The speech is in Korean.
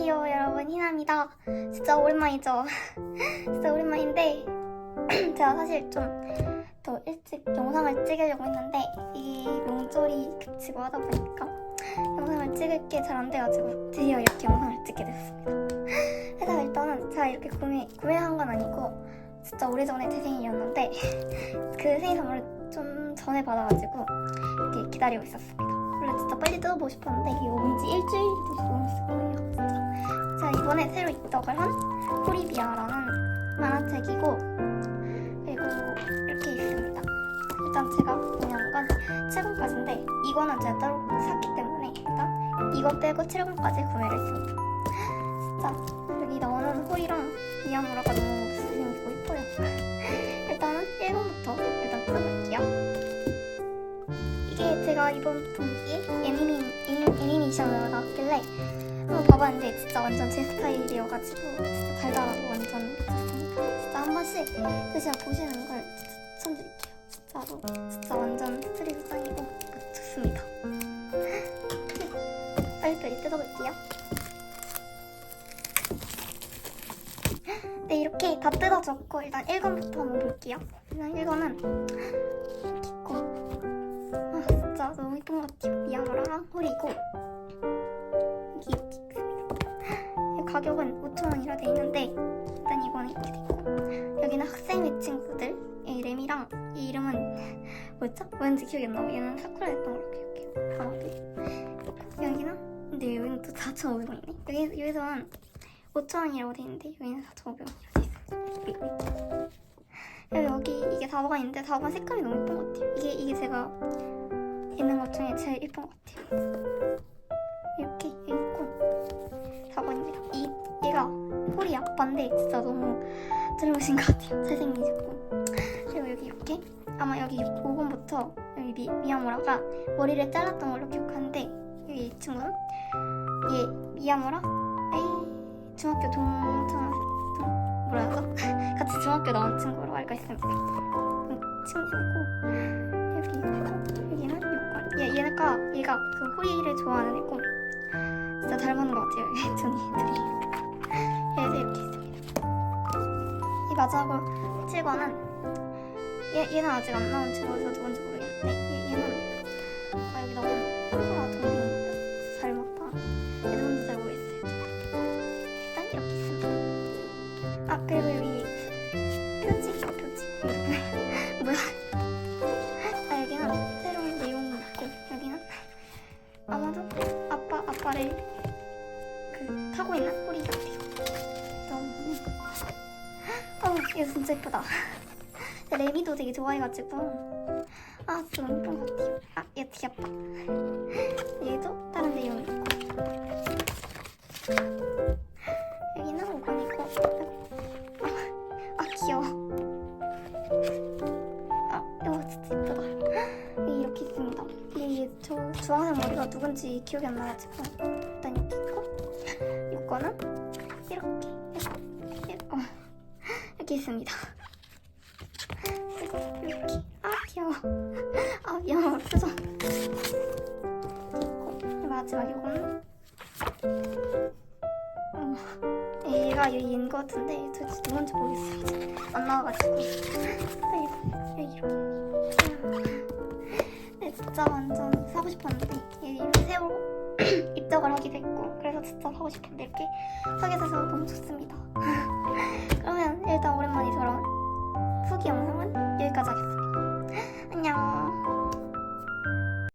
안녕하세요 여러분. 희나입니다. 진짜 오랜만이죠? 진짜 오랜만인데 제가 사실 좀 더 일찍 영상을 찍으려고 했는데 이게 명절이 그치고 하다 보니까 영상을 찍을 게 잘 안 돼가지고 드디어 이렇게 영상을 찍게 됐습니다. 그래서 일단은 제가 이렇게 구매, 구매한 건 아니고 진짜 오래전에 제 생일이었는데 그 생일 선물을 좀 전에 받아가지고 이렇게 기다리고 있었습니다. 원래 진짜 빨리 뜯어보고 싶었는데 이게 온지 일주일도 넘었을 거예요 제가 이번에 새로 입덕을 한 호리비아라는 만화책이고 그리고 이렇게 있습니다. 일단 제가 구매한 건 7권까지인데 이거는 제가 따로 샀기 때문에 일단 이거 빼고 7권까지 구매를 했습니다. 진짜 여기 나오는 호리랑 미야무라가 너무 생기고 이뻐요 일단은 1권부터 일단 뜯어볼게요. 이게 제가 이번 분기에 애니메, 애니, 애니메이션으로 나왔길래 한번 봐봤는데 진짜 완전 제 스타일이어가지고 진짜 달달하고 완전 좋습니다. 진짜 한 번씩 드시어 보시는 걸 추천드릴게요. 진짜로 진짜 완전 스트리트 짱이고 좋습니다. 빨리빨리 뜯어볼게요. 네 이렇게 다 뜯어졌고 일단 1권부터 한번 볼게요. 일단 1권은 이렇게 있고 아 진짜 너무 이쁜 것 같아요. 미야모랑 호리고 가격은 5,000원이라 돼 있는데 일단 이거는 이렇게 돼 있고 여기는 학생의 친구들 이 램이랑 이 이름은 뭐였죠? 왠지 기억이 안 나고 얘는 사쿠라였던 걸로 기억해요. 아마도 여기는 근데 여기는 또 4,500원이네. 여기 여기서는 5,000원이라고 돼 있는데 여기는 4,500원이라고 돼 있어요. 여기 이게 4번가 있는데 4번 색깔이 너무 예쁜 것 같아요. 이게 이게 제가 있는 것 중에 제일 예쁜 것 같아요. 아빠인데 진짜 너무 젊으신 것 같아요. 잘생기셨고. 그리고 여기 이렇게. 아마 여기 5번부터 여기 미, 미야모라가 머리를 잘랐던 걸로 기억하는데 여기 이 친구는? 얘 미야모라? 에이 중학교 동창 동 뭐라 해서 같이 중학교 나온 친구로 알고 있습니다. 그 친구고 여기 있고 여기는 요건 얘 얘가 얘가 그 호리를 좋아하는 애고 진짜 닮은 것 같아요. 이 둘이 둘이 그래서 이렇게 있습니다. 이 마지막으로 7권은 얘, 얘는 아직 안 나온 친구라서 누군지 모르겠는데 얘, 얘는 아 여기 나오는 사쿠라 동생이 닮았다. 얘 누군지 잘 모르겠어요. 일단 이렇게 있습니다. 아 그리고 여기 표지 표지. 뭐야? 아 여기는 새로운 내용이 있고 여기는 아마도 아빠 아빠를 그 타고 있는 꼬리 같아요. 이거 진짜 예쁘다. 레미도 되게 좋아해가지고 아 너무 예쁜 것 같아요. 아얘 귀엽다. 얘도 다른 내용이 있고 여기는 5권이고 아, 아 귀여워. 아 이거 진짜 예쁘다. 이렇게 있습니다. 이게 저 주황색 머리가 누군지 기억이 안 나가지고 일단 이렇게 있고 이거는 이렇게 그리고 이렇게 아 귀여워. 아 미안해 표정. 마지막 이거는 어, 얘가 얘인 것 같은데 도대체 누군지 모르겠어요. 안 나와가지고 그리고 여기 이렇게. 네, 진짜 완전 사고 싶었는데 얘 새로 입덕을 하게 됐고 그래서 진짜 사고 싶은데 이렇게 사게 돼서 너무 좋습니다.